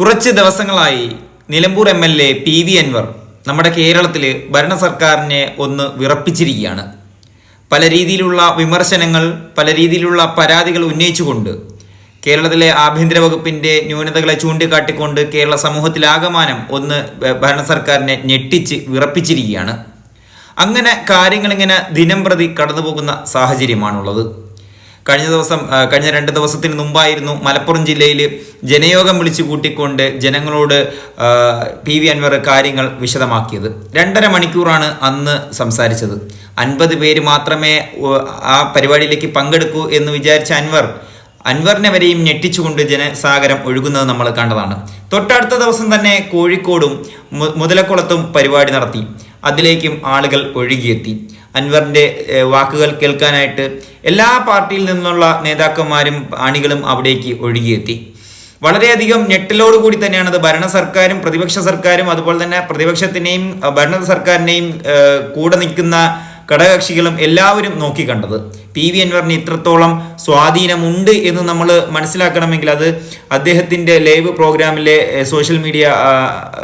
കുറച്ച് ദിവസങ്ങളായി Nilambur M L A P V Anvar നമ്മുടെ കേരളത്തിൽ ഭരണ സർക്കാരിനെ ഒന്ന് വിറപ്പിച്ചിരിക്കുകയാണ്. പല രീതിയിലുള്ള വിമർശനങ്ങൾ പല രീതിയിലുള്ള പരാതികൾ ഉന്നയിച്ചുകൊണ്ട് കേരളത്തിലെ ആഭ്യന്തര വകുപ്പിന്റെ ന്യൂനതകളെ ചൂണ്ടിക്കാട്ടിക്കൊണ്ട് കേരള സമൂഹത്തിലാകമാനം ഒന്ന് ഭരണ സർക്കാരിനെ ഞെട്ടിച്ച് വിറപ്പിച്ചിരിക്കുകയാണ്. അങ്ങനെ കാര്യങ്ങളിങ്ങനെ ദിനം പ്രതി കടന്നു പോകുന്ന സാഹചര്യമാണുള്ളത്. കഴിഞ്ഞ ദിവസം കഴിഞ്ഞ രണ്ട് ദിവസത്തിന് മുമ്പായിരുന്നു മലപ്പുറം ജില്ലയിൽ ജനയോഗം വിളിച്ചു കൂട്ടിക്കൊണ്ട് ജനങ്ങളോട് പി വി അൻവർ കാര്യങ്ങൾ വിശദമാക്കിയത്. രണ്ടര മണിക്കൂറാണ് അന്ന് സംസാരിച്ചത്. അൻപത് പേര് മാത്രമേ ആ പരിപാടിയിലേക്ക് പങ്കെടുക്കൂ എന്ന് വിചാരിച്ച അൻവർ അൻവറിനെ വരെയും ഞെട്ടിച്ചുകൊണ്ട് ജനസാഗരം ഒഴുകുന്നത് നമ്മൾ കണ്ടതാണ്. തൊട്ടടുത്ത ദിവസം തന്നെ കോഴിക്കോടും മുതലക്കുളത്തും പരിപാടി നടത്തി. അതിലേക്കും ആളുകൾ ഒഴുകിയെത്തി. അൻവറിന്റെ വാക്കുകൾ കേൾക്കാനായിട്ട് എല്ലാ പാർട്ടിയിൽ നിന്നുള്ള നേതാക്കന്മാരും അണികളും അവിടേക്ക് ഒഴുകിയെത്തി. വളരെയധികം ഞെട്ടലോടുകൂടി തന്നെയാണ് അത് ഭരണ സർക്കാരും പ്രതിപക്ഷ സർക്കാരും അതുപോലെ തന്നെ പ്രതിപക്ഷത്തിനെയും ഭരണ സർക്കാരിനെയും കൂടെ നിൽക്കുന്ന ഘടകകക്ഷികളും എല്ലാവരും നോക്കിക്കണ്ടത് പി വി അൻവറിന് ഇത്രത്തോളം സ്വാധീനമുണ്ട് എന്ന് നമ്മൾ മനസ്സിലാക്കണമെങ്കിൽ അത് അദ്ദേഹത്തിന്റെ ലൈവ് പ്രോഗ്രാമിലെ സോഷ്യൽ മീഡിയ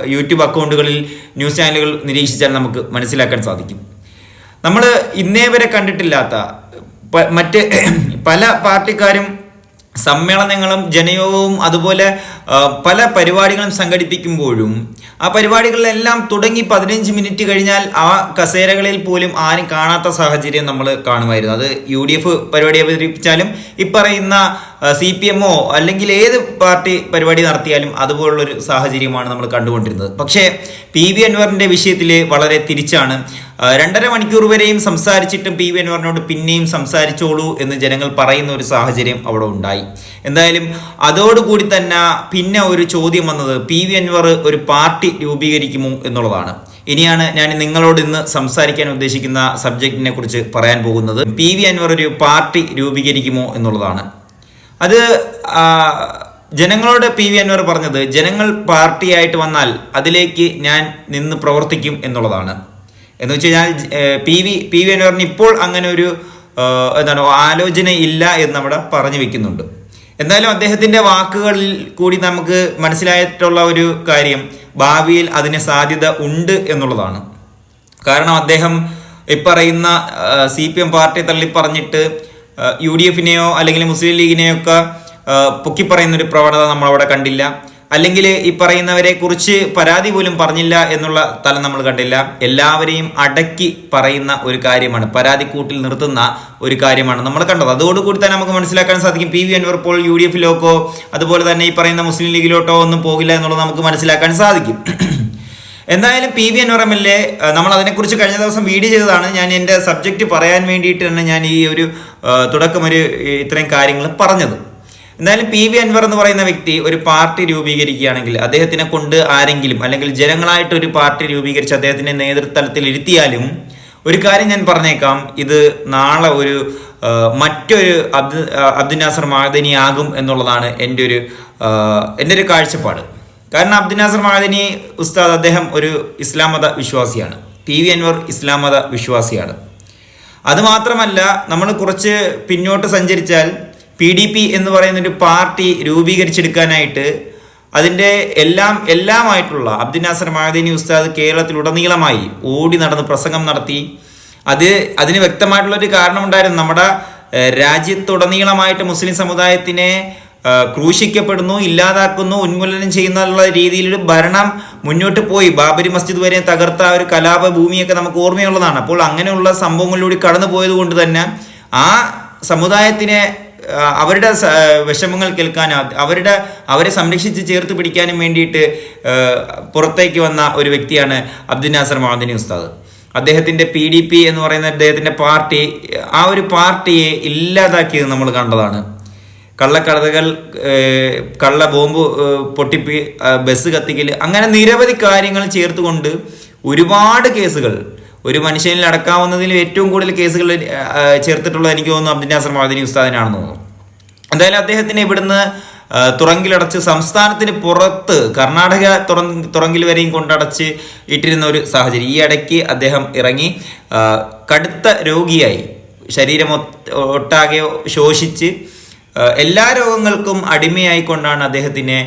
യൂട്യൂബ് അക്കൗണ്ടുകളിൽ ന്യൂസ് ചാനലുകൾ നിരീക്ഷിച്ചാൽ നമുക്ക് മനസ്സിലാക്കാൻ സാധിക്കും. നമ്മൾ ഇന്നേ വരെ കണ്ടിട്ടില്ലാത്ത മറ്റ് പല പാർട്ടിക്കാരും സമ്മേളനങ്ങളും ജനയോഗവും അതുപോലെ പല പരിപാടികളും സംഘടിപ്പിക്കുമ്പോഴും ആ പരിപാടികളിലെല്ലാം തുടങ്ങി പതിനഞ്ച് മിനിറ്റ് കഴിഞ്ഞാൽ ആ കസേരകളിൽ പോലും ആരും കാണാത്ത സാഹചര്യം നമ്മൾ കാണുമായിരുന്നു. അത് യു ഡി എഫ് പരിപാടി അവതരിപ്പിച്ചാലും ഇപ്പറയുന്ന സി പി എമ്മോ അല്ലെങ്കിൽ ഏത് പാർട്ടി പരിപാടി നടത്തിയാലും അതുപോലുള്ളൊരു സാഹചര്യമാണ് നമ്മൾ കണ്ടുകൊണ്ടിരുന്നത്. പക്ഷേ പി വി അൻവറിന്റെ വിഷയത്തിൽ വളരെ തിരിച്ചാണ് രണ്ടര മണിക്കൂർ വരെയും സംസാരിച്ചിട്ടും പി വി അൻവറിനോട് പിന്നെയും സംസാരിച്ചോളൂ എന്ന് ജനങ്ങൾ പറയുന്ന ഒരു സാഹചര്യം അവിടെ ഉണ്ടായി. എന്തായാലും അതോടുകൂടി തന്നെ പിന്നെ ഒരു ചോദ്യം വന്നത് പി വി അൻവർ ഒരു പാർട്ടി രൂപീകരിക്കുമോ എന്നുള്ളതാണ്. ഇനിയാണ് ഞാൻ നിങ്ങളോട് ഇന്ന് സംസാരിക്കാൻ ഉദ്ദേശിക്കുന്ന സബ്ജക്റ്റിനെ കുറിച്ച് പറയാൻ പോകുന്നത്. പി വി അൻവർ ഒരു പാർട്ടി രൂപീകരിക്കുമോ എന്നുള്ളതാണ്. അത് ജനങ്ങളോട് പി വി അൻവർ പറഞ്ഞത് ജനങ്ങൾ പാർട്ടിയായിട്ട് വന്നാൽ അതിലേക്ക് ഞാൻ നിന്ന് പ്രവർത്തിക്കും എന്നുള്ളതാണ്. എന്ന് വെച്ച് കഴിഞ്ഞാൽ പി വി പി വി അൻവറിന് ഇപ്പോൾ അങ്ങനെ ഒരു എന്താണ് ആലോചന ഇല്ല എന്ന് അവിടെ പറഞ്ഞു വെക്കുന്നുണ്ട്. എന്തായാലും അദ്ദേഹത്തിന്റെ വാക്കുകളിൽ കൂടി നമുക്ക് മനസ്സിലായിട്ടുള്ള ഒരു കാര്യം ഭാവിയിൽ അതിന് സാധ്യത ഉണ്ട് എന്നുള്ളതാണ്. കാരണം അദ്ദേഹം ഇപ്പറയുന്ന സി പി എം പാർട്ടി തള്ളി പറഞ്ഞിട്ട് യു ഡി എഫിനെയോ അല്ലെങ്കിൽ മുസ്ലിം ലീഗിനെയോ ഒക്കെ പൊക്കിപ്പറയുന്ന ഒരു പ്രവണത നമ്മൾ അവിടെ കണ്ടില്ല. അല്ലെങ്കിൽ ഈ പറയുന്നവരെ കുറിച്ച് പരാതി പോലും പറഞ്ഞില്ല എന്നുള്ള തലം നമ്മൾ കണ്ടില്ല. എല്ലാവരെയും അടക്കി പറയുന്ന ഒരു കാര്യമാണ്. പരാതി കൂട്ടിൽ നിർത്തുന്ന ഒരു കാര്യമാണ് നമ്മൾ കണ്ടത്. അതോടുകൂടി തന്നെ നമുക്ക് മനസ്സിലാക്കാൻ സാധിക്കും. പി വി അൻവർ പോൾ യു ഡി എഫിലോക്കോ അതുപോലെ തന്നെ ഈ പറയുന്ന മുസ്ലിം ലീഗിലോട്ടോ ഒന്നും പോകില്ല എന്നുള്ളത് നമുക്ക് മനസ്സിലാക്കാൻ സാധിക്കും. എന്തായാലും P V Anvar M L A നമ്മൾ അതിനെക്കുറിച്ച് കഴിഞ്ഞ ദിവസം വീഡിയോ ചെയ്തതാണ്. ഞാൻ എന്റെ സബ്ജക്റ്റ് പറയാൻ വേണ്ടിയിട്ട് തന്നെ ഞാൻ ഈ ഒരു തുടക്കം ഒരു ഇത്രയും കാര്യങ്ങൾ പറഞ്ഞത്. എന്തായാലും പി വി അൻവർ എന്ന് പറയുന്ന വ്യക്തി ഒരു പാർട്ടി രൂപീകരിക്കുകയാണെങ്കിൽ അദ്ദേഹത്തിനെ കൊണ്ട് ആരെങ്കിലും അല്ലെങ്കിൽ ജനങ്ങളായിട്ട് ഒരു പാർട്ടി രൂപീകരിച്ച് അദ്ദേഹത്തിന്റെ നേതൃത്വത്തിൽ ഇരുത്തിയാലും ഒരു കാര്യം ഞാൻ പറഞ്ഞേക്കാം. ഇത് നാളെ ഒരു മറ്റൊരു അബ്ദു അബ്ദുൽ നാസർ മാദനി ആകും എന്നുള്ളതാണ് എന്റെ ഒരു എന്റെ ഒരു കാഴ്ചപ്പാട്. കാരണം അബ്ദുനാസർ നാസർ മഹാദിനി ഉസ്താദ് അദ്ദേഹം ഒരു ഇസ്ലാം മത വിശ്വാസിയാണ്. പി വി അൻവർ ഇസ്ലാം മത വിശ്വാസിയാണ്. അതുമാത്രമല്ല നമ്മൾ കുറച്ച് പിന്നോട്ട് സഞ്ചരിച്ചാൽ പി ഡി പി എന്ന് പറയുന്ന ഒരു പാർട്ടി രൂപീകരിച്ചെടുക്കാനായിട്ട് അതിന്റെ എല്ലാം എല്ലാമായിട്ടുള്ള അബ്ദുൽ നാസർ മഹദീനി ഉസ്താദ് കേരളത്തിലുടനീളമായി ഓടി നടന്ന് പ്രസംഗം നടത്തി. അത് അതിന് വ്യക്തമായിട്ടുള്ളൊരു കാരണമുണ്ടായിരുന്നു. നമ്മുടെ രാജ്യത്തുടനീളമായിട്ട് മുസ്ലിം സമുദായത്തിനെ ക്രൂശിക്കപ്പെടുന്നു ഇല്ലാതാക്കുന്നു ഉന്മൂലനം ചെയ്യുന്ന എന്നുള്ള രീതിയിൽ ഭരണം മുന്നോട്ട് പോയി. ബാബരി മസ്ജിദ് വരെ തകർത്ത ഒരു കലാപ ഭൂമിയൊക്കെ നമുക്ക് ഓർമ്മയുള്ളതാണ്. അപ്പോൾ അങ്ങനെയുള്ള സംഭവങ്ങളിലൂടെ കടന്നു പോയത് കൊണ്ട് തന്നെ ആ സമുദായത്തിനെ അവരുടെ വിഷമങ്ങൾ കേൾക്കാൻ അവരുടെ അവരെ സംരക്ഷിച്ച് ചേർത്ത് പിടിക്കാനും വേണ്ടിയിട്ട് പുറത്തേക്ക് വന്ന ഒരു വ്യക്തിയാണ് അബ്ദുൽ നാസർ മഹദിനി ഉസ്താദ്. അദ്ദേഹത്തിന്റെ പി ഡി പി എന്ന് പറയുന്ന അദ്ദേഹത്തിന്റെ പാർട്ടി ആ ഒരു പാർട്ടിയെ ഇല്ലാതാക്കിയത് നമ്മൾ കണ്ടതാണ്. കള്ളക്കടതകൾ കള്ള ബോംബ് പൊട്ടിപ്പി ബസ് കത്തിക്കൽ അങ്ങനെ നിരവധി കാര്യങ്ങൾ ചേർത്തുകൊണ്ട് ഒരുപാട് കേസുകൾ ഒരു മനുഷ്യനിൽ അടക്കാവുന്നതിൽ ഏറ്റവും കൂടുതൽ കേസുകൾ ചേർത്തിട്ടുള്ളത് എനിക്ക് തോന്നുന്നു അബ്ദുൽ നാസർ മഹദിനി ഉസ്താദിനാണെന്ന് തോന്നുന്നു. എന്തായാലും അദ്ദേഹത്തിന് ഇവിടുന്ന് തുറങ്കിലടച്ച് സംസ്ഥാനത്തിന് പുറത്ത് കർണാടക തുറ- തുറങ്കിൽ വരെയും കൊണ്ടടച്ച് ഇട്ടിരുന്ന ഒരു സാഹചര്യം. ഈ ഇടയ്ക്ക് അദ്ദേഹം ഇറങ്ങി കടുത്ത രോഗിയായി. ശരീരം ഒട്ടാകെ ശോഷിച്ച് എല്ലാ രോഗങ്ങൾക്കും അടിമയായിക്കൊണ്ടാണ് അദ്ദേഹത്തിനെ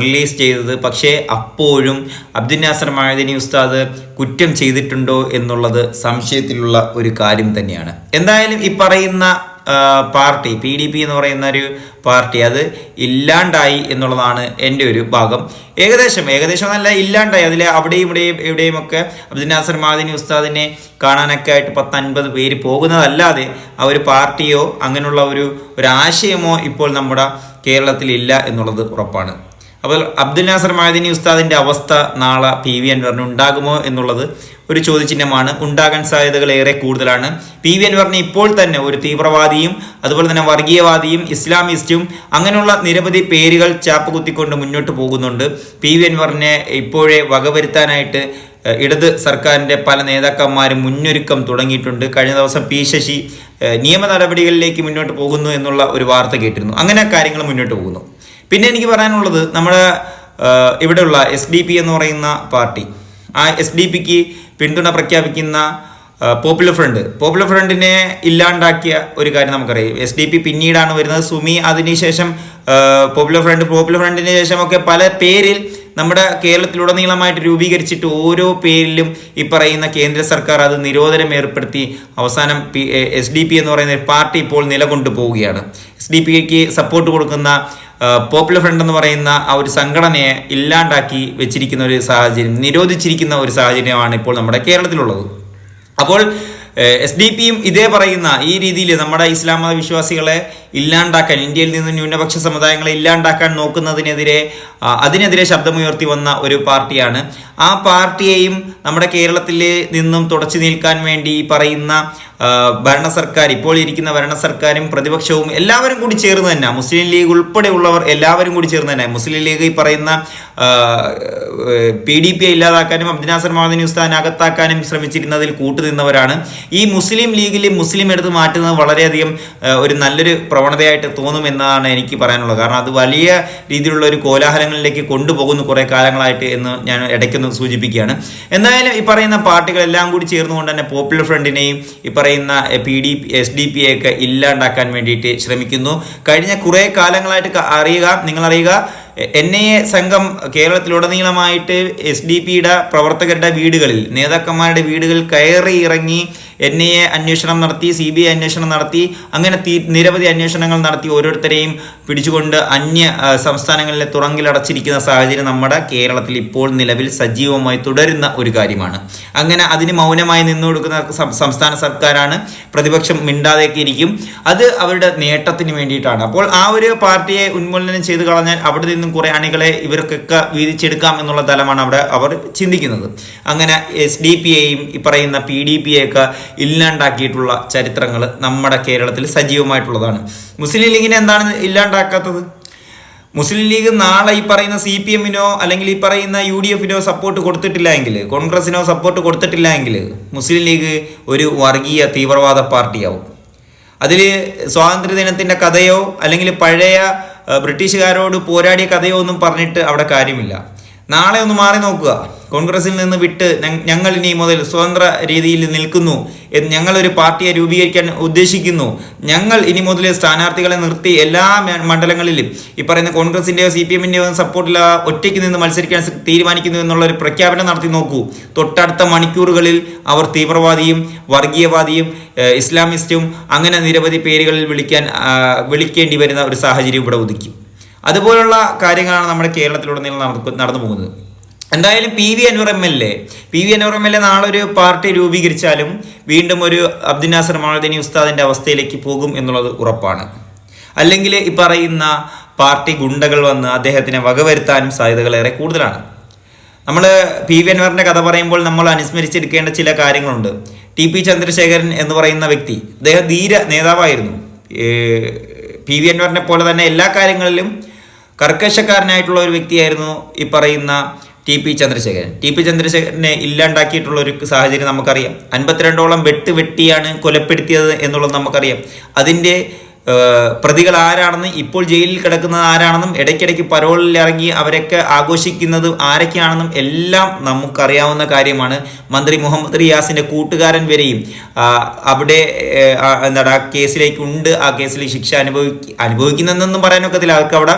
റിലീസ് ചെയ്തത്. പക്ഷേ അപ്പോഴും അബ്ദുൽ നാസർ മഴദിനി ഉസ്താദ് കുറ്റം ചെയ്തിട്ടുണ്ടോ എന്നുള്ളത് സംശയത്തിലുള്ള ഒരു കാര്യം തന്നെയാണ്. എന്തായാലും ഈ പറയുന്ന പാർട്ടി പി ഡി പി എന്ന് പറയുന്ന ഒരു പാർട്ടി അത് ഇല്ലാണ്ടായി എന്നുള്ളതാണ് എന്റെ ഒരു ഭാഗം. ഏകദേശം ഏകദേശം നല്ല ഇല്ലാണ്ടായി. അതിൽ അവിടെയും ഇവിടെയും എവിടെയും ഒക്കെ അബ്ദുൽ നാസർ മാദിനി ഉസ്താദിനെ കാണാനൊക്കെ ആയിട്ട് പത്തൻപത് പേര് പോകുന്നതല്ലാതെ ആ ഒരു പാർട്ടിയോ അങ്ങനെയുള്ള ഒരു ഒരു ആശയമോ ഇപ്പോൾ നമ്മുടെ കേരളത്തിൽ ഇല്ല എന്നുള്ളത് ഉറപ്പാണ്. അപ്പോൾ അബ്ദുൽ നാസർ മാദിനി ഉസ്താദിന്റെ അവസ്ഥ നാളെ പി വി അൻവറിന് ഉണ്ടാകുമോ എന്നുള്ളത് ഒരു ചോദ്യചിഹ്നമാണ്. ഉണ്ടാകാൻ സാധ്യതകൾ ഏറെ കൂടുതലാണ്. പി വി അൻവറിന് ഇപ്പോൾ തന്നെ ഒരു തീവ്രവാദിയും അതുപോലെ തന്നെ വർഗീയവാദിയും ഇസ്ലാമിസ്റ്റും അങ്ങനെയുള്ള നിരവധി പേരുകൾ ചാപ്പ് കുത്തിക്കൊണ്ട് മുന്നോട്ട് പോകുന്നുണ്ട്. പി വി അൻവറിനെ ഇപ്പോഴേ വകവരുത്താനായിട്ട് ഇടത് സർക്കാരിന്റെ പല നേതാക്കന്മാരും മുന്നൊരുക്കം തുടങ്ങിയിട്ടുണ്ട്. കഴിഞ്ഞ ദിവസം പി ശശി നിയമ നടപടികളിലേക്ക് മുന്നോട്ട് പോകുന്നു എന്നുള്ള ഒരു വാർത്ത കേട്ടിരുന്നു. അങ്ങനെ കാര്യങ്ങൾ മുന്നോട്ട് പോകുന്നു. പിന്നെ എനിക്ക് പറയാനുള്ളത് നമ്മുടെ ഇവിടെയുള്ള എസ് ഡി പി എന്ന് പറയുന്ന പാർട്ടി. ആ എസ് ഡി പിക്ക് പിന്തുണ പ്രഖ്യാപിക്കുന്ന പോപ്പുലർ ഫ്രണ്ട് പോപ്പുലർ ഫ്രണ്ടിനെ ഇല്ലാണ്ടാക്കിയ ഒരു കാര്യം നമുക്കറിയാം. എസ് ഡി പി പിന്നീടാണ് വരുന്നത്. സുമി അതിനുശേഷം ശേഷം പോപ്പുലർ ഫ്രണ്ട് പോപ്പുലർ ഫ്രണ്ടിന് ശേഷമൊക്കെ പല പേരിൽ നമ്മുടെ കേരളത്തിലുടനീളമായിട്ട് രൂപീകരിച്ചിട്ട് ഓരോ പേരിലും ഈ പറയുന്ന കേന്ദ്ര സർക്കാർ അത് നിരോധനം ഏർപ്പെടുത്തി അവസാനം പി എസ് ഡി പി എന്ന് പറയുന്ന പാർട്ടി ഇപ്പോൾ നിലകൊണ്ടു പോവുകയാണ് ഡി കെക്ക് സപ്പോർട്ട് കൊടുക്കുന്ന പോപ്പുലർ ഫ്രണ്ട് എന്ന് പറയുന്ന ആ ഒരു സംഘടനയെ ഇല്ലാണ്ടാക്കി വെച്ചിരിക്കുന്ന ഒരു സാഹചര്യം നിരോധിച്ചിരിക്കുന്ന ഒരു സാഹചര്യമാണ് ഇപ്പോൾ നമ്മുടെ കേരളത്തിലുള്ളത്. അപ്പോൾ എസ് ഡി പിയും ഇതേ പറയുന്ന ഈ രീതിയിൽ നമ്മുടെ ഇസ്ലാം മത വിശ്വാസികളെ ഇല്ലാണ്ടാക്കാൻ ഇന്ത്യയിൽ നിന്ന് ന്യൂനപക്ഷ സമുദായങ്ങളെ ഇല്ലാണ്ടാക്കാൻ നോക്കുന്നതിനെതിരെ അതിനെതിരെ ശബ്ദമുയർത്തി വന്ന ഒരു പാർട്ടിയാണ്. ആ പാർട്ടിയെയും നമ്മുടെ കേരളത്തിൽ നിന്നും തുടച്ചു നിൽക്കാൻ വേണ്ടി പറയുന്ന ഭരണ സർക്കാർ ഇപ്പോൾ ഇരിക്കുന്ന ഭരണ സർക്കാരും പ്രതിപക്ഷവും എല്ലാവരും കൂടി ചേർന്ന് തന്നെ മുസ്ലിം ലീഗ് ഉൾപ്പെടെയുള്ളവർ എല്ലാവരും കൂടി ചേർന്ന് തന്നെ മുസ്ലിം ലീഗ് ഈ പറയുന്ന പി ഡി പി ഇല്ലാതാക്കാനും അബ്ദിനാസർ മഹദിനി ഉസ്താൻ അകത്താക്കാനും ശ്രമിച്ചിരുന്നതിൽ കൂട്ടുനിന്നവരാണ്. ഈ മുസ്ലിം ലീഗിൽ മുസ്ലിം എടുത്ത് മാറ്റുന്നത് വളരെയധികം ഒരു നല്ലൊരു പ്രവണതയായിട്ട് തോന്നും എന്നതാണ് എനിക്ക് പറയാനുള്ളത്. കാരണം അത് വലിയ രീതിയിലുള്ള ഒരു കോലാഹലങ്ങളിലേക്ക് കൊണ്ടുപോകുന്നു കുറേ കാലങ്ങളായിട്ട് എന്ന് ഞാൻ ഇടയ്ക്കൊന്ന് സൂചിപ്പിക്കുകയാണ്. എന്തായാലും ഈ പറയുന്ന പാർട്ടികളെല്ലാം കൂടി ചേർന്നുകൊണ്ട് തന്നെ പോപ്പുലർ ഫ്രണ്ടിനെയും ഈ പറയുന്ന P D S D P ഒക്കെ ഇല്ലാണ്ടാക്കാൻ വേണ്ടിയിട്ട് ശ്രമിക്കുന്നു. കഴിഞ്ഞ കുറേ കാലങ്ങളായിട്ട് അറിയുക നിങ്ങൾ അറിയുക എൻ ഐ എ സംഘം കേരളത്തിലുടനീളമായിട്ട് എസ് ഡി പിയുടെ പ്രവർത്തകരുടെ വീടുകളിൽ നേതാക്കന്മാരുടെ വീടുകളിൽ കയറി ഇറങ്ങി എൻ ഐ എ അന്വേഷണം നടത്തി സി ബി ഐ അന്വേഷണം നടത്തി അങ്ങനെ നിരവധി അന്വേഷണങ്ങൾ നടത്തി. ഓരോരുത്തരെയും പിടിച്ചുകൊണ്ട് അന്യ സംസ്ഥാനങ്ങളിലെ തുറങ്കിലടച്ചിരിക്കുന്ന സാഹചര്യം നമ്മുടെ കേരളത്തിൽ ഇപ്പോൾ നിലവിൽ സജീവമായി തുടരുന്ന ഒരു കാര്യമാണ്. അങ്ങനെ അതിന് മൗനമായി നിന്നു കൊടുക്കുന്ന സംസ്ഥാന സർക്കാരാണ് പ്രതിപക്ഷം മിണ്ടാതെയൊക്കെ ഇരിക്കും. അത് അവരുടെ നേട്ടത്തിന് വേണ്ടിയിട്ടാണ്. അപ്പോൾ ആ ഒരു പാർട്ടിയെ ഉന്മൂലനം ചെയ്ത് കളഞ്ഞാൽ അവിടെ നിന്നും കുറെ അണികളെ ഇവർക്കൊക്കെ വീതിച്ചെടുക്കാം എന്നുള്ള തലമാണ് അവിടെ അവർ ചിന്തിക്കുന്നത്. അങ്ങനെ എസ് ഡി പി എയും ഈ പറയുന്ന പി ഡി പി ഒക്കെ ഇല്ലാണ്ടാക്കിയിട്ടുള്ള ചരിത്രങ്ങൾ നമ്മുടെ കേരളത്തിൽ സജീവമായിട്ടുള്ളതാണ്. മുസ്ലിം ലീഗിനെ എന്താണ് ഇല്ലാണ്ടാക്കാത്തത്? മുസ്ലിം ലീഗ് നാളെ ഈ പറയുന്ന സി പി എമ്മിനോ അല്ലെങ്കിൽ ഈ പറയുന്ന യു ഡി എഫിനോ സപ്പോർട്ട് കൊടുത്തിട്ടില്ല എങ്കിൽ കോൺഗ്രസിനോ സപ്പോർട്ട് കൊടുത്തിട്ടില്ല എങ്കിൽ മുസ്ലിം ലീഗ് ഒരു വർഗീയ തീവ്രവാദ പാർട്ടിയാവും. അതിൽ സ്വാതന്ത്ര്യ സ്വാതന്ത്ര്യദിനത്തിന്റെ കഥയോ അല്ലെങ്കിൽ പഴയ ബ്രിട്ടീഷുകാരോട് പോരാടിയ കഥയോ ഒന്നും പറഞ്ഞിട്ട് അവിടെ കാര്യമില്ല. നാളെ ഒന്ന് മാറി നോക്കുക. കോൺഗ്രസിൽ നിന്ന് വിട്ട് ഞങ്ങൾ ഇനി മുതൽ സ്വതന്ത്ര രീതിയിൽ നിൽക്കുന്നു എന്ന് ഞങ്ങളൊരു പാർട്ടിയെ രൂപീകരിക്കാൻ ഉദ്ദേശിക്കുന്നു. ഞങ്ങൾ ഇനി മുതൽ സ്ഥാനാർത്ഥികളെ നിർത്തി എല്ലാ മണ്ഡലങ്ങളിലും ഈ പറയുന്ന കോൺഗ്രസിന്റെയോ സി പി എമ്മിന്റെയോ സപ്പോർട്ടില്ല ഒറ്റയ്ക്ക് നിന്ന് മത്സരിക്കാൻ തീരുമാനിക്കുന്നു എന്നുള്ള ഒരു പ്രഖ്യാപനം നടത്തി നോക്കൂ. തൊട്ടടുത്ത മണിക്കൂറുകളിൽ അവർ തീവ്രവാദിയും വർഗീയവാദിയും ഇസ്ലാമിസ്റ്റും അങ്ങനെ നിരവധി പേരുകളിൽ വിളിക്കാൻ വിളിക്കേണ്ടി വരുന്ന ഒരു സാഹചര്യം ഇവിടെ ഉദിക്കും അതുപോലുള്ള കാര്യങ്ങളാണ് നമ്മുടെ കേരളത്തിലുടനീളം നടന്നു നടന്നു പോകുന്നത്. എന്തായാലും P V Anvar M L A P V Anvar M L A നാളെ ഒരു പാർട്ടി രൂപീകരിച്ചാലും വീണ്ടും ഒരു അബ്ദുൽ നാസർ മാളദിനി ഉസ്താദിന്റെ അവസ്ഥയിലേക്ക് പോകും എന്നുള്ളത് ഉറപ്പാണ്. അല്ലെങ്കിൽ ഈ പറയുന്ന പാർട്ടി ഗുണ്ടകൾ വന്ന് അദ്ദേഹത്തിനെ വകവരുത്താനും സാധ്യതകൾ ഏറെ കൂടുതലാണ്. നമ്മൾ പി വി അൻവറിന്റെ കഥ പറയുമ്പോൾ നമ്മൾ അനുസ്മരിച്ചെടുക്കേണ്ട ചില കാര്യങ്ങളുണ്ട്. ടി പി ചന്ദ്രശേഖരൻ എന്ന് പറയുന്ന വ്യക്തി അദ്ദേഹം ധീര നേതാവായിരുന്നു. പി വി അൻവറിനെ പോലെ തന്നെ എല്ലാ കാര്യങ്ങളിലും കർക്കശക്കാരനായിട്ടുള്ള ഒരു വ്യക്തിയായിരുന്നു ഈ പറയുന്ന T P Chandrasekharan. T P ചന്ദ്രശേഖരനെ ഇല്ലാണ്ടാക്കിയിട്ടുള്ള ഒരു സാഹചര്യം നമുക്കറിയാം. അൻപത്തിരണ്ടോളം വെട്ട് വെട്ടിയാണ് കൊലപ്പെടുത്തിയത് എന്നുള്ളത് നമുക്കറിയാം. അതിന്റെ പ്രതികൾ ആരാണെന്നും ഇപ്പോൾ ജയിലിൽ കിടക്കുന്നത് ആരാണെന്നും ഇടയ്ക്കിടയ്ക്ക് പരോളിൽ ഇറങ്ങി അവരൊക്കെ ആഘോഷിക്കുന്നത് ആരൊക്കെയാണെന്നും എല്ലാം നമുക്കറിയാവുന്ന കാര്യമാണ്. മന്ത്രി മുഹമ്മദ് റിയാസിന്റെ കൂട്ടുകാരൻ വരെയും അവിടെ എന്താണ് ആ കേസിലേക്ക് ഉണ്ട്. ആ കേസിൽ ശിക്ഷ അനുഭവി അനുഭവിക്കുന്നതെന്നൊന്നും പറയാനൊക്കത്തില്ല. അവർക്ക് അവിടെ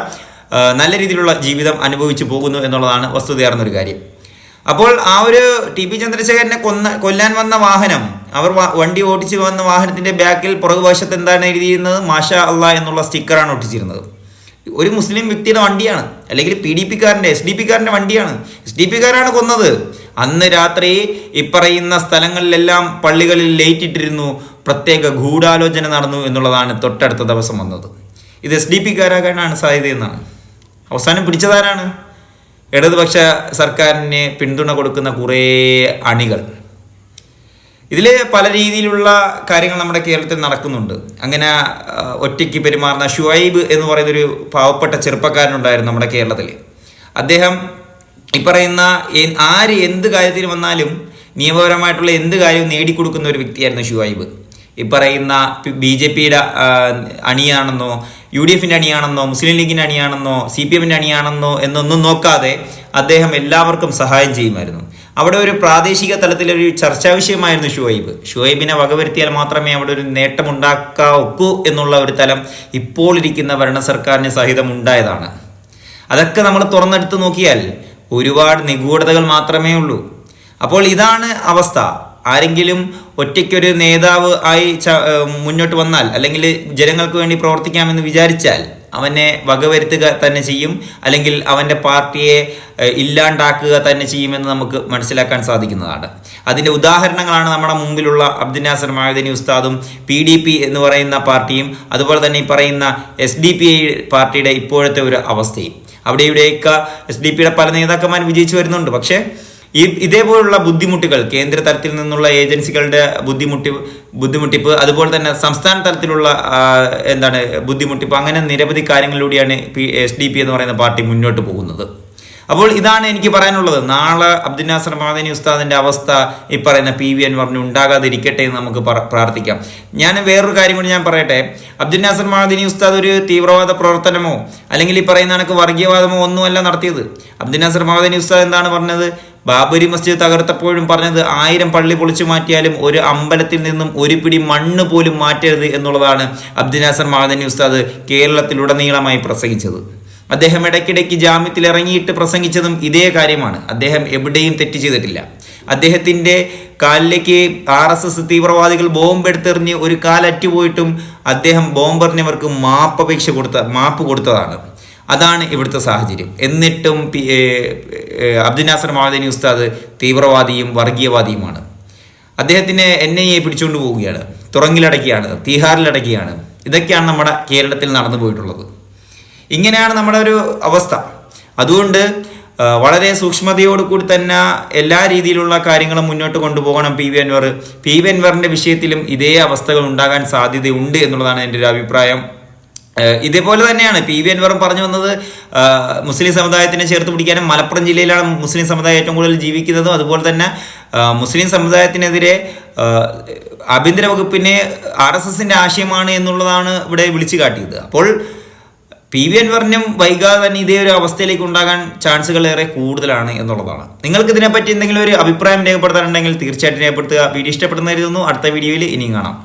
നല്ല രീതിയിലുള്ള ജീവിതം അനുഭവിച്ചു പോകുന്നു എന്നുള്ളതാണ് വസ്തുതയാർന്നൊരു കാര്യം. അപ്പോൾ ആ ഒരു ടി പി ചന്ദ്രശേഖരനെ കൊന്ന കൊല്ലാൻ വന്ന വാഹനം അവർ വണ്ടി ഓടിച്ചു വന്ന വാഹനത്തിന്റെ ബാക്കിൽ പുറകുവശത്ത് എന്താണ് എഴുതിയിരുന്നത്? മാഷ അല്ല എന്നുള്ള സ്റ്റിക്കറാണ് ഒട്ടിച്ചിരുന്നത്. ഒരു മുസ്ലിം വ്യക്തിയുടെ വണ്ടിയാണ് അല്ലെങ്കിൽ പി ഡി പിക്കാരന്റെ എസ് ഡി പിക്കാരന്റെ വണ്ടിയാണ്. എസ് ഡി പിക്കാരാണ് കൊന്നത്. അന്ന് രാത്രി ഇപ്പറയുന്ന സ്ഥലങ്ങളിലെല്ലാം പള്ളികളിൽ ഇട്ടിരുന്നു പ്രത്യേക ഗൂഢാലോചന നടന്നു എന്നുള്ളതാണ് തൊട്ടടുത്ത ദിവസം വന്നത്. ഇത് എസ് ഡി പിക്കാരാകാനാണ് സാധ്യതയെന്നാണ് അവസാനം പിടിച്ചതാരാണ്? ഇടതുപക്ഷ സർക്കാരിന് പിന്തുണ കൊടുക്കുന്ന കുറേ അണികൾ. ഇതിൽ പല രീതിയിലുള്ള കാര്യങ്ങൾ നമ്മുടെ കേരളത്തിൽ നടക്കുന്നുണ്ട്. അങ്ങനെ ഒറ്റയ്ക്ക് പെരുമാറുന്ന ഷുഐബ് എന്ന് പറയുന്നൊരു പാവപ്പെട്ട ചെറുപ്പക്കാരനുണ്ടായിരുന്നു നമ്മുടെ കേരളത്തിൽ അദ്ദേഹം ഈ പറയുന്ന ആര് എന്ത് കാര്യത്തിന് വന്നാലും നിയമപരമായിട്ടുള്ള എന്ത് കാര്യവും നേടിക്കൊടുക്കുന്ന ഒരു വ്യക്തിയായിരുന്നു ഷുഐബ് ഈ പറയുന്ന ബി ജെ പിയുടെ അണിയാണെന്നോ യു ഡി എഫിന്റെ അണിയാണെന്നോ മുസ്ലിം ലീഗിന്റെ അണിയാണെന്നോ സി പി എമ്മിന്റെ അണിയാണെന്നോ എന്നൊന്നും നോക്കാതെ അദ്ദേഹം എല്ലാവർക്കും സഹായം ചെയ്യുമായിരുന്നു. അവിടെ ഒരു പ്രാദേശിക തലത്തിലൊരു ചർച്ചാ വിഷയമായിരുന്നു ഷുഹൈബ് ഷുഹൈബിനെ വകവരുത്തിയാൽ മാത്രമേ അവിടെ ഒരു നേട്ടമുണ്ടാക്കാവൂ എന്നുള്ള ഒരു തലം ഇപ്പോൾ ഇരിക്കുന്ന ഭരണ സർക്കാരിന് സഹിതം ഉണ്ടായതാണ്. അതൊക്കെ നമ്മൾ തുറന്നെടുത്ത് നോക്കിയാൽ ഒരുപാട് നിഗൂഢതകൾ മാത്രമേ ഉള്ളൂ. അപ്പോൾ ഇതാണ് അവസ്ഥ. ആരെങ്കിലും ഒറ്റയ്ക്കൊരു നേതാവ് ആയി മുന്നോട്ട് വന്നാൽ അല്ലെങ്കിൽ ജനങ്ങൾക്ക് വേണ്ടി പ്രവർത്തിക്കാമെന്ന് വിചാരിച്ചാൽ അവനെ വകവരുത്തുക തന്നെ ചെയ്യും. അല്ലെങ്കിൽ അവന്റെ പാർട്ടിയെ ഇല്ലാണ്ടാക്കുക തന്നെ ചെയ്യുമെന്ന് നമുക്ക് മനസ്സിലാക്കാൻ സാധിക്കുന്നതാണ്. അതിന്റെ ഉദാഹരണങ്ങളാണ് നമ്മുടെ മുമ്പിലുള്ള അബ്ദുൽ നാസർ മഹദനി ഉസ്താദും പി ഡി പി എന്ന് പറയുന്ന പാർട്ടിയും അതുപോലെ തന്നെ ഈ പറയുന്ന എസ് ഡി പി പാർട്ടിയുടെ ഇപ്പോഴത്തെ ഒരു അവസ്ഥയും. അവിടെ ഇവിടെയൊക്കെ എസ് ഡി പിയുടെ പല നേതാക്കന്മാർ വിജയിച്ചു വരുന്നുണ്ട്. പക്ഷേ ഈ ഇതേപോലുള്ള ബുദ്ധിമുട്ടുകൾ കേന്ദ്ര തലത്തിൽ നിന്നുള്ള ഏജൻസികളുടെ ബുദ്ധിമുട്ടി ബുദ്ധിമുട്ടിപ്പ് അതുപോലെ തന്നെ സംസ്ഥാന തലത്തിലുള്ള എന്താണ് ബുദ്ധിമുട്ടിപ്പ് അങ്ങനെ നിരവധി കാര്യങ്ങളിലൂടെയാണ് പി എസ് ഡി പി എന്ന് പറയുന്ന പാർട്ടി മുന്നോട്ട് പോകുന്നത്. അപ്പോൾ ഇതാണ് എനിക്ക് പറയാനുള്ളത്. നാളെ അബ്ദുൽ നാസർ മാദനി ഉസ്താദിന്റെ അവസ്ഥ ഈ പറയുന്ന പി വി എൻ അൻവറിന് ഉണ്ടാകാതിരിക്കട്ടെ എന്ന് നമുക്ക് പ്രാർത്ഥിക്കാം. ഞാൻ വേറൊരു കാര്യം കൂടി ഞാൻ പറയട്ടെ. അബ്ദുൽ നാസർ മാദനി ഉസ്താദ് ഒരു തീവ്രവാദ പ്രവർത്തനമോ അല്ലെങ്കിൽ ഈ പറയുന്ന കണക്ക് വർഗീയവാദമോ ഒന്നുമല്ല നടത്തിയത്. അബ്ദുൽ നാസർ മാദനി ഉസ്താദ് എന്താണ് പറഞ്ഞത്? ബാബരി മസ്ജിദ് തകർത്തപ്പോഴും പറഞ്ഞത് ആയിരം പള്ളി പൊളിച്ചു മാറ്റിയാലും ഒരു അമ്പലത്തിൽ നിന്നും ഒരു പിടി മണ്ണ് പോലും മാറ്റരുത് എന്നുള്ളതാണ് അബ്ദുൽ നാസർ മാദനി ഉസ്താദ് കേരളത്തിലുടനീളമായി പ്രസംഗിച്ചത്. അദ്ദേഹം ഇടയ്ക്കിടയ്ക്ക് ജാമ്യത്തിൽ ഇറങ്ങിയിട്ട് പ്രസംഗിച്ചതും ഇതേ കാര്യമാണ്. അദ്ദേഹം എവിടെയും തെറ്റ് ചെയ്തിട്ടില്ല. അദ്ദേഹത്തിന്റെ കാലിലേക്ക് ആർ എസ് എസ് തീവ്രവാദികൾ ബോംബെടുത്തെറിഞ്ഞ് ഒരു കാലറ്റുപോയിട്ടും അദ്ദേഹം ബോംബെറിഞ്ഞവർക്ക് മാപ്പപേക്ഷ കൊടുത്ത മാപ്പ് കൊടുത്തതാണ്. അതാണ് ഇവിടുത്തെ സാഹചര്യം. എന്നിട്ടും പി അബ്ദുൽ നാസർ മഹാദനി ഉസ്താദ് തീവ്രവാദിയും വർഗീയവാദിയുമാണ്. അദ്ദേഹത്തിനെ എൻ ഐ എ പിടിച്ചുകൊണ്ട് പോവുകയാണ്. തുറങ്ങിലടക്കിയാണ് തീഹാറിലടക്കുകയാണ് ഇതൊക്കെയാണ് നമ്മുടെ കേരളത്തിൽ നടന്നു പോയിട്ടുള്ളത്. ഇങ്ങനെയാണ് നമ്മുടെ ഒരു അവസ്ഥ. അതുകൊണ്ട് വളരെ സൂക്ഷ്മതയോട് കൂടി തന്നെ എല്ലാ രീതിയിലുള്ള കാര്യങ്ങളും മുന്നോട്ട് കൊണ്ടുപോകണം P. V. Anvar. P. V. അൻവറിന്റെ വിഷയത്തിലും ഇതേ അവസ്ഥകൾ ഉണ്ടാകാൻ സാധ്യതയുണ്ട് എന്നുള്ളതാണ് എന്റെ ഒരു അഭിപ്രായം. ഇതേപോലെ തന്നെയാണ് പി വി അൻവറും പറഞ്ഞു വന്നത് മുസ്ലിം സമുദായത്തിനെ ചേർത്ത് പിടിക്കാനും മലപ്പുറം ജില്ലയിലാണ് മുസ്ലിം സമുദായം ഏറ്റവും കൂടുതൽ ജീവിക്കുന്നതും. അതുപോലെ തന്നെ മുസ്ലിം സമുദായത്തിനെതിരെ ആഭ്യന്തര വകുപ്പിനെ ആർ എസ് എസിന്റെ ആശയമാണ് എന്നുള്ളതാണ് ഇവിടെ വിളിച്ചു കാട്ടിയത്. അപ്പോൾ പി വി അൻവറിനും വൈകാതെ തന്നെ ഇതേ ഒരു അവസ്ഥയിലേക്ക് ഉണ്ടാകാൻ ചാൻസുകൾ ഏറെ കൂടുതലാണ് എന്നുള്ളതാണ്. നിങ്ങൾക്ക് ഇതിനെപ്പറ്റി എന്തെങ്കിലും ഒരു അഭിപ്രായം രേഖപ്പെടുത്താനുണ്ടെങ്കിൽ തീർച്ചയായിട്ടും രേഖപ്പെടുത്തുക. വീഡിയോ ഇഷ്ടപ്പെടുന്നതായിരുന്നു അടുത്ത വീഡിയോയിൽ ഇനിയും കാണാം.